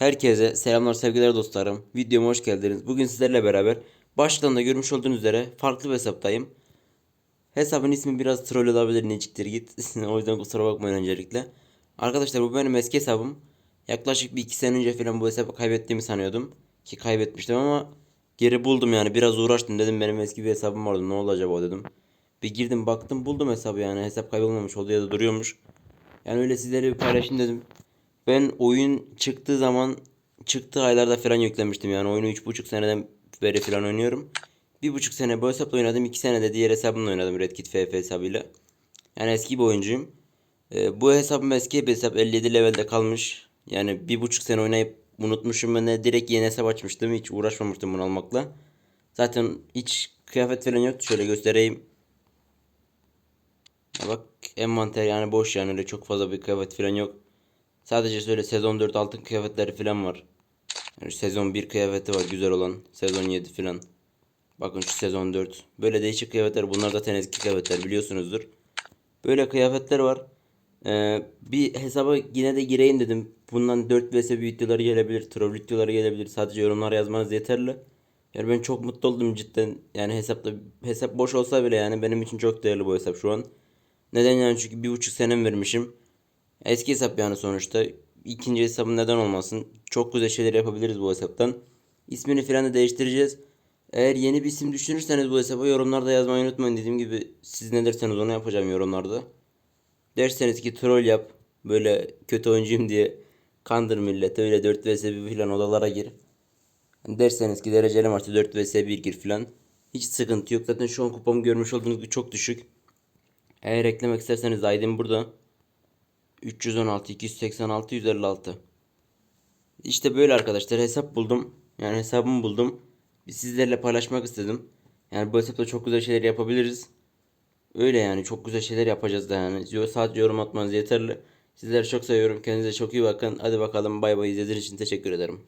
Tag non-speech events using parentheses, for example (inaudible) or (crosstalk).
Herkese selamlar sevgiler dostlarım. Videoma hoş geldiniz. Bugün sizlerle beraber başlıktan da görmüş olduğunuz üzere farklı bir hesaptayım. Hesabın ismi biraz troll olabilir neciktir git. (laughs) o yüzden kusura bakmayın öncelikle. Arkadaşlar bu benim eski hesabım. Yaklaşık bir iki sene önce falan bu hesabı kaybettiğimi sanıyordum. Ki kaybetmiştim ama geri buldum yani biraz uğraştım dedim benim eski bir hesabım vardı ne oldu acaba dedim. Bir girdim baktım buldum hesabı yani hesap kaybolmamış oldu ya da duruyormuş. Yani öyle sizlere bir paylaşayım dedim. Ben oyun çıktığı zaman çıktığı aylarda falan yüklemiştim yani oyunu 3,5 seneden beri falan oynuyorum. 1,5 sene bu hesapla oynadım 2 sene de diğer hesabımla oynadım Red Kit FF hesabıyla. Yani eski bir oyuncuyum. Ee, bu hesabım eski bir hesap 57 levelde kalmış. Yani 1,5 sene oynayıp unutmuşum ben de direkt yeni hesap açmıştım hiç uğraşmamıştım bunu almakla. Zaten hiç kıyafet falan yoktu şöyle göstereyim. Ya bak envanter yani boş yani öyle çok fazla bir kıyafet falan yok. Sadece şöyle sezon 4 altın kıyafetleri falan var. Yani sezon 1 kıyafeti var güzel olan. Sezon 7 falan. Bakın şu sezon 4. Böyle değişik kıyafetler. Bunlar zaten eski kıyafetler biliyorsunuzdur. Böyle kıyafetler var. Ee, bir hesaba yine de gireyim dedim. Bundan 4 vs videoları gelebilir. Troll videoları gelebilir. Sadece yorumlar yazmanız yeterli. Yani ben çok mutlu oldum cidden. Yani hesapta hesap boş olsa bile yani benim için çok değerli bu hesap şu an. Neden yani çünkü bir buçuk senem vermişim. Eski hesap yani sonuçta. İkinci hesabım neden olmasın. Çok güzel şeyler yapabiliriz bu hesaptan. İsmini falan da değiştireceğiz. Eğer yeni bir isim düşünürseniz bu hesaba yorumlarda yazmayı unutmayın. Dediğim gibi siz ne derseniz onu yapacağım yorumlarda. Derseniz ki troll yap. Böyle kötü oyuncuyum diye kandır millete. Öyle 4 vs 1 falan odalara gir. Derseniz ki dereceli maçta 4 vs 1 gir falan. Hiç sıkıntı yok. Zaten şu an kupamı görmüş olduğunuz gibi çok düşük. Eğer eklemek isterseniz ID'm burada. 316 286 156. İşte böyle arkadaşlar hesap buldum. Yani hesabımı buldum. Sizlerle paylaşmak istedim. Yani bu hesapta çok güzel şeyler yapabiliriz. Öyle yani çok güzel şeyler yapacağız da yani. Sadece yorum atmanız yeterli. Sizleri çok seviyorum. Kendinize çok iyi bakın. Hadi bakalım bay bay izlediğiniz için teşekkür ederim.